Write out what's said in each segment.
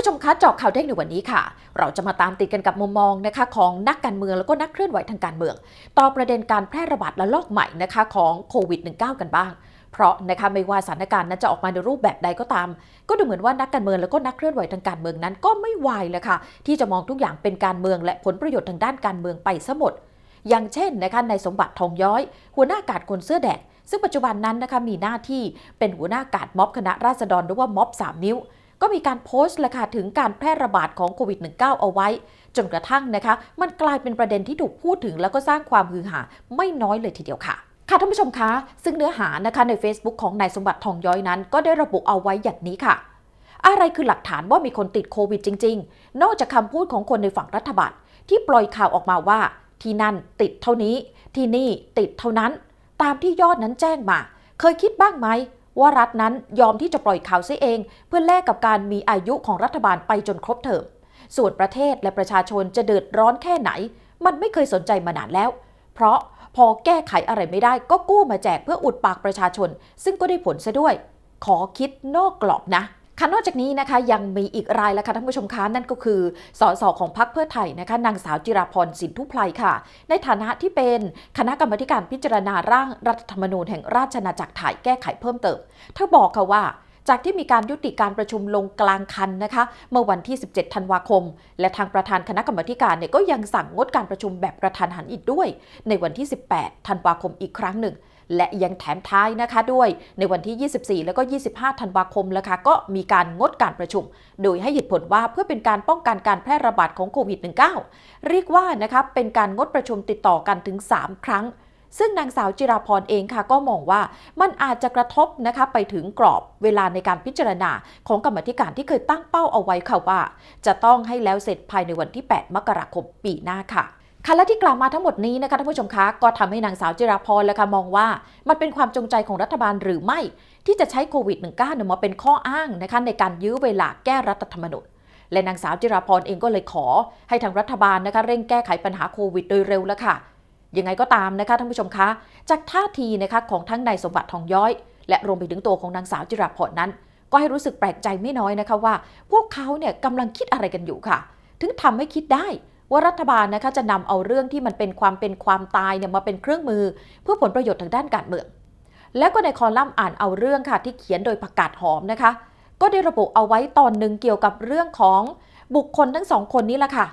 ผู้ชมคะเจาะข่าวเด้งในวันนี้ค่ะ เราจะมาตามติดกันกับมุมมองนะคะของนักการเมืองแล้วก็นักเคลื่อนไหวทางการเมือง ต่อประเด็นการแพร่ระบาดระลอกใหม่นะคะของโควิด -19 กันบ้าง เพราะนะคะไม่ว่าสถานการณ์นั้นจะออกมาในรูปแบบใดก็ตาม ก็ดูเหมือนว่านักการเมืองแล้วก็นักเคลื่อนไหวทางการเมืองนั้นก็ไม่วายเลยค่ะ ที่จะมองทุกอย่างเป็นการเมืองและผลประโยชน์ทางด้านการเมืองไปซะหมด อย่างเช่นนะคะในสมบัติทองย้อย หัวหน้ากาดคนเสื้อแดงซึ่งปัจจุบันนั้นนะคะมีหน้าที่เป็นหัวหน้ากาดม็อบคณะราษฎรหรือว่าม็อบ 3 นิ้ว ก็มีการโพสต์ลยค่ะถึงการแพร่ระบาดของโควิด -19 เอาไว้ จนกระทั่งนะคะ มันกลายเป็นประเด็นที่ถูกพูดถึงแล้วก็สร้างความฮือหาไม่น้อยเลยทีเดียวค่ะค่ะท่านผู้ชมคะ ซึ่งเนื้อหานะคะใน Facebook ของนายสมบัติทองย้อยนั้น ก็ได้ระบุเอาไว้อย่างนี้ค่ะ อะไรคือหลักฐานว่ามีคนติดโควิดจริง ๆ นอกจากคำพูดของคนในฝั่งรัฐบาลที่ปล่อยข่าวออกมาว่า ที่นั่นติดเท่านี้ ที่นี่ติดเท่านั้น ตามที่ยอดนั้นแจ้งมา เคยคิดบ้างไหม ว่ารัฐนั้นยอมที่จะปล่อยข่าวซิเอง เพื่อแลกกับการมีอายุของรัฐบาลไปจนครบเทอมส่วนประเทศและประชาชนจะเดือดร้อนแค่ไหน มันไม่เคยสนใจมานานแล้ว เพราะพอแก้ไขอะไรไม่ได้ก็กู้มาแจกเพื่ออุดปากประชาชน ซึ่งก็ได้ผลซะด้วย ขอคิดนอกกรอบนะ ค่ะนอกจากนี้นะคะยังมีอีกรายแล้วค่ะท่านผู้ชมคะนั่นก็คือสสของพรรคเพื่อไทยนะคะนางสาวจิราพรสินทุพไพลค่ะ ในฐานะที่เป็นคณะกรรมการพิจารณาร่างรัฐธรรมนูญแห่งราชอาจักรไทยแก้ไขเพิ่มเติมเธอบอกค่ะว่าจากที่มีการยุติการประชุมลงกลางคันนะคะ เมื่อวันที่ 17 ธันวาคม และทางประธานคณะกรรมการเนี่ยก็ยังสั่งงดการประชุมแบบกระทันหันอีกด้วย ในวันที่ 18 ธันวาคมอีกครั้งหนึ่ง และยังแถมท้ายนะคะด้วย ในวันที่ 24 แล้วก็ 25 ธันวาคมแล้วค่ะก็มีการงดการประชุม โดยให้เหตุผลว่าเพื่อเป็นการป้องกันการแพร่ระบาดของโควิด -19 เรียกว่านะคะเป็นการงดประชุมติดต่อกันถึง 3 ครั้งซึ่งนางสาวจิราพรเองค่ะก็มองว่ามันอาจจะกระทบนะคะไปถึงกรอบเวลาในการพิจารณาของกรรมธิการที่เคยตั้งเป้าเอาไว้ค่ะว่า จะต้องให้แล้วเสร็จภายในวันที่ 8 มกราคมปีหน้าค่ะ ค่ะและที่กล่าวมาทั้งหมดนี้นะคะท่านผู้ชมคะก็ทำให้นางสาวจิราพรและค่ะมองว่า มันเป็นความจงใจของรัฐบาลหรือไม่ ที่จะใช้โควิด -19 เนี่ยมาเป็นข้ออ้างนะคะในการยื้อเวลาแก้รัฐธรรมนูญและนางสาวจิราพรเองก็เลยขอ ให้ทางรัฐบาลนะคะเร่งแก้ไขปัญหาโควิดโดยเร็วแล้วค่ะยังไงก็ตามนะคะท่านผู้ชมคะ จากท่าทีนะคะของทั้งนายสมบัติทองย้อย และรวมไปถึงตัวของนางสาวจิราพรนั้น ก็ให้รู้สึกแปลกใจไม่น้อยนะคะว่า พวกเขาเนี่ยกำลังคิดอะไรกันอยู่ค่ะ ถึงทำให้คิดได้ ว่ารัฐบาลนะคะจะนำเอาเรื่องที่มันเป็นความเป็นความตายเนี่ยมาเป็นเครื่องมือ เพื่อผลประโยชน์ทางด้านการเมือง แล้วก็ในคอลัมน์อ่านเอาเรื่องค่ะที่เขียนโดยประกาศหอมนะคะ ก็ได้ระบุเอาไว้ตอนหนึ่งเกี่ยวกับเรื่องของบุคคลทั้งสองคนนี้แหละค่ะ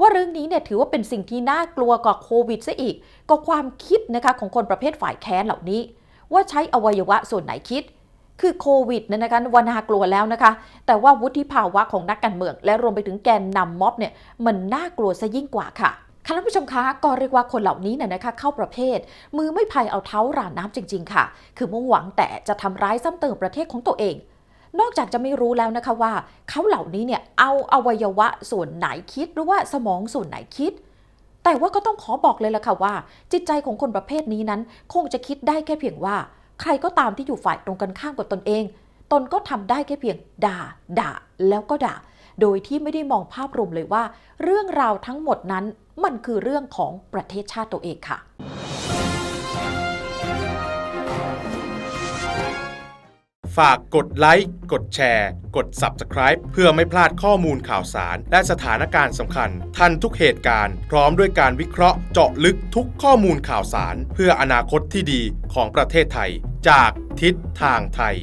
ว่าเรื่องนี้เนี่ยถือว่าเป็นสิ่งที่น่ากลัวกว่าโควิดซะอีก ก็ความคิดนะคะของคนประเภทฝ่ายแค้นเหล่านี้ ว่าใช้อวัยวะส่วนไหนคิด คือโควิดเนี่ยนะคะวันน่ากลัวแล้วนะคะ แต่ว่าวุฒิภาวะของนักการเมือง และรวมไปถึงแกนนำม็อบเนี่ยมันน่ากลัวซะยิ่งกว่าค่ะค่ะท่านผู้ชมคะก็เรียกว่าคนเหล่านี้เนี่ยนะคะเข้าประเภท มือไม่พายเอาเท้าราน้ำจริง ๆ ค่ะ คือมุ่งหวังแต่จะทำร้ายซ้ำเติมประเทศของตัวเอง นอกจากจะไม่รู้แล้วนะคะว่า เขาเหล่านี้เนี่ยเอาอวัยวะส่วนไหนคิดหรือว่าสมองส่วนไหนคิด แต่ว่าก็ต้องขอบอกเลยละค่ะว่า จิตใจของคนประเภทนี้นั้น คงจะคิดได้แค่เพียงว่า ใครก็ตามที่อยู่ฝ่ายตรงกันข้ามกับตนเอง ตนก็ทำได้แค่เพียง ด่า ด่า แล้วก็ด่า โดยที่ไม่ได้มองภาพรวมเลยว่า เรื่องราวทั้งหมดนั้นมันคือเรื่องของประเทศชาติตัวเองค่ะฝากกดไลค์ กดแชร์ กด Subscribe เพื่อไม่พลาดข้อมูลข่าวสาร และสถานการณ์สำคัญ ทันทุกเหตุการณ์ พร้อมด้วยการวิเคราะห์เจาะลึกทุกข้อมูลข่าวสาร เพื่ออนาคตที่ดีของประเทศไทย จากทิศทางไทย